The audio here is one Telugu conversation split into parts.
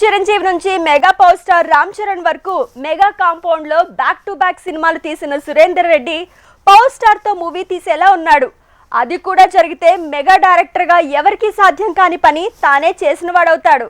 చిరంజీవి నుంచి mega power star Ram Charan వరకు మెగా కాంపౌండ్లో బ్యాక్ టు బ్యాక్ సినిమాలు తీసిన సురేందర్ రెడ్డి పవర్ స్టార్తో మూవీ తీసేలా ఉన్నాడు. అది కూడా జరిగితే మెగా డైరెక్టర్గా ఎవరికీ సాధ్యం కాని పని తానే చేసిన వాడవుతాడు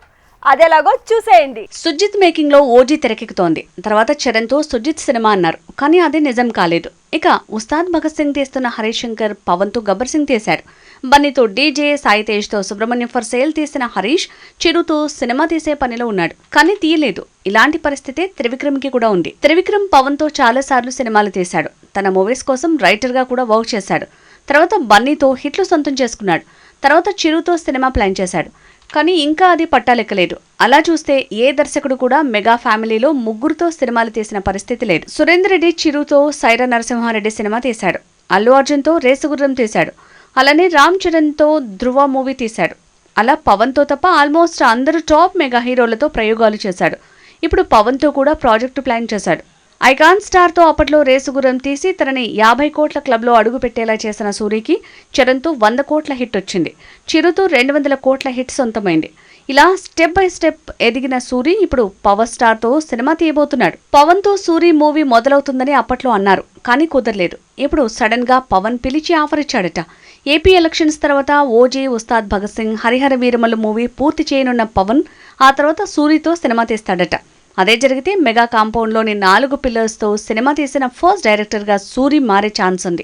అదేలాగో చూసేయండి. సుజిత్ మేకింగ్లో ఓజీ తెరకెక్కుతోంది. తర్వాత చరణ్తో సుజిత్ సినిమా అన్నారు. కానీ అది నిజం కాలేదు. ఇక ఉస్తాద్ భగత్ సింగ్ తీస్తున్న హరీష్ శంకర్ పవన్తో గబ్బర్ సింగ్ తీశాడు బన్నీతో డీజే సాయి తేజ్తో సుబ్రహ్మణ్యం ఫర్ సేల్ తీసిన హరీష్ చిరుతో సినిమా తీసే పనిలో ఉన్నాడు. కానీ తీయలేదు. ఇలాంటి పరిస్థితి త్రివిక్రమ్కి కూడా ఉంది. త్రివిక్రమ్ పవన్తో చాలా సార్లు సినిమాలు తీశాడు. తన మూవీస్ కోసం రైటర్గా కూడా వర్క్ చేశాడు. తర్వాత బన్నీతో హిట్లు సొంతం చేసుకున్నాడు. తర్వాత చిరుతో సినిమా ప్లాన్ చేశాడు. కానీ ఇంకా అది పట్టాలెక్కలేదు. అలా చూస్తే ఏ దర్శకుడు కూడా మెగా ఫ్యామిలీలో ముగ్గురుతో సినిమాలు తీసిన పరిస్థితి లేదు. సురేందర్ రెడ్డి చిరుతో సైరా నరసింహారెడ్డి సినిమా తీశాడు. అల్లు అర్జున్తో రేసుగుర్రం తీశాడు. అలానే రామ్ చరణ్తో ధ్రువ మూవీ తీశాడు. అలా పవన్తో తప్ప ఆల్మోస్ట్ అందరూ టాప్ మెగా హీరోలతో ప్రయోగాలు చేశాడు. ఇప్పుడు పవన్తో కూడా ప్రాజెక్టు ప్లాన్ చేశాడు. ఐకాన్ స్టార్తో అప్పట్లో రేసుగురం తీసి తనని యాభై కోట్ల క్లబ్లో అడుగు పెట్టేలా చేసిన సూరికి చరణ్తో వంద కోట్ల హిట్ వచ్చింది. చిరుతో రెండు వందల కోట్ల హిట్ సొంతమైంది. ఇలా స్టెప్ బై స్టెప్ ఎదిగిన సూరి ఇప్పుడు పవర్ స్టార్తో సినిమా తీయబోతున్నాడు. పవన్తో సూరి మూవీ మొదలవుతుందని అప్పట్లో అన్నారు కానీ కుదరలేదు. ఇప్పుడు సడన్గా పవన్ పిలిచి ఆఫర్ ఇచ్చాడట. ఏపీ ఎలక్షన్స్ తర్వాత ఓజీ ఉస్తాద్ భగత్ సింగ్ హరిహర వీరమల్లు మూవీ పూర్తి చేయనున్న పవన్ ఆ తర్వాత సూరితో సినిమా తీస్తాడట. అదే జరిగితే మెగా కాంపౌండ్లోని నాలుగు పిల్లర్స్తో సినిమా తీసిన ఫస్ట్ డైరెక్టర్గా సూరి మారే ఛాన్స్ ఉంది.